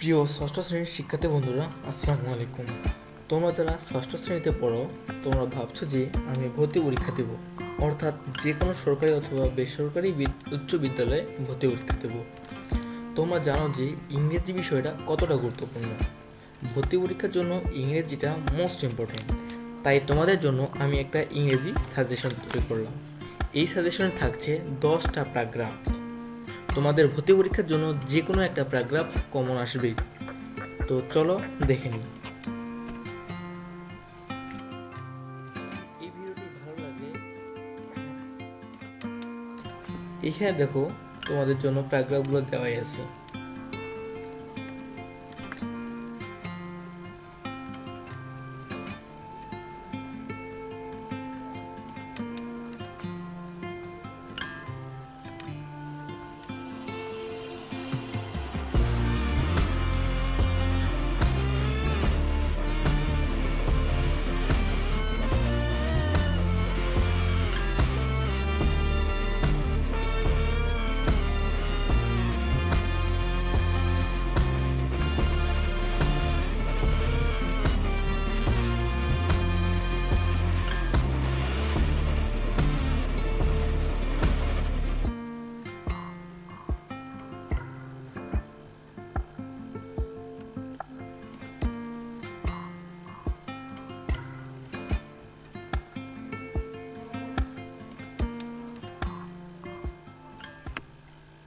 প্রিয় ষষ্ঠ শ্রেণির শিক্ষার্থী বন্ধুরা, আসসালামু আলাইকুম। তোমরা যারা ষষ্ঠ শ্রেণীতে পড়ো, তোমরা ভাবছ যে আমি ভর্তি পরীক্ষা দেব। অর্থাৎ যে কোনো সরকারি অথবা বেসরকারি উচ্চ বিদ্যালয়ে ভর্তি পরীক্ষা দেব। তোমরা জানো যে ইংরেজি বিষয়টা কতটা গুরুত্বপূর্ণ। ভর্তি পরীক্ষার জন্য ইংরেজিটা মোস্ট ইম্পর্টেন্ট তাই তোমাদের জন্য আমি একটা ইংরেজি সাজেশন তৈরি করলাম। এই সাজেশনে থাকছে দশটা প্যারাগ্রাফ তোমাদের ভর্তি পরীক্ষার জন্য যে কোনো একটা প্যারাগ্রাফ কমন আসবে তো চলো দেখে নিই। এখানে দেখো তোমাদের জন্য প্যারাগ্রাফগুলো দেওয়াই আছে।